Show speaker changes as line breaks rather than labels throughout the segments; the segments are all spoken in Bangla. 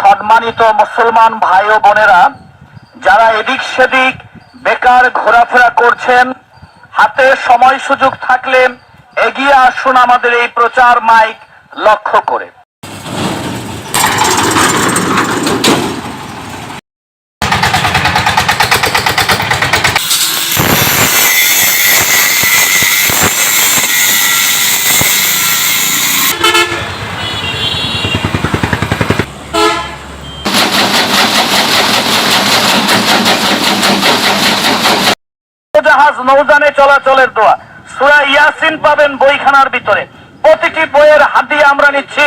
সম্মানিত মুসলমান ভাই ও বোনেরা, যারা এদিক সেদিক বেকার ঘোরাফেরা করছেন, হাতে সময় সুযোগ থাকলে এগিয়ে আসুন আমাদের এই প্রচার মাইক লক্ষ্য করে। জাহাজ নৌজানে চলাচলের দোয়া। সুরা ইয়াসিন পাবেন বইখানার ভিতরে। প্রতিটি বইয়ের হাতিয়ে আমরা নিচ্ছি।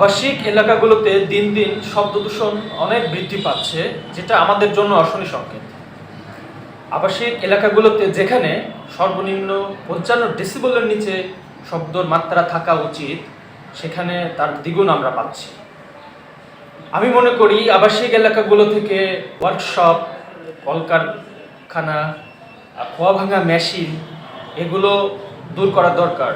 আবাসিক এলাকাগুলোতে দিন দিন শব্দ দূষণ অনেক বৃদ্ধি পাচ্ছে, যেটা আমাদের জন্য অশনি সংকেত। আবাসিক এলাকাগুলোতে যেখানে সর্বনিম্ন পঞ্চান্ন ডেসিবলের নিচে শব্দর মাত্রা থাকা উচিত, সেখানে তার দ্বিগুণ আমরা পাচ্ছি। আমি মনে করি আবাসিক এলাকাগুলো থেকে ওয়ার্কশপ কলকারখানা খোয়া ভাঙা মেশিন এগুলো দূর করা দরকার।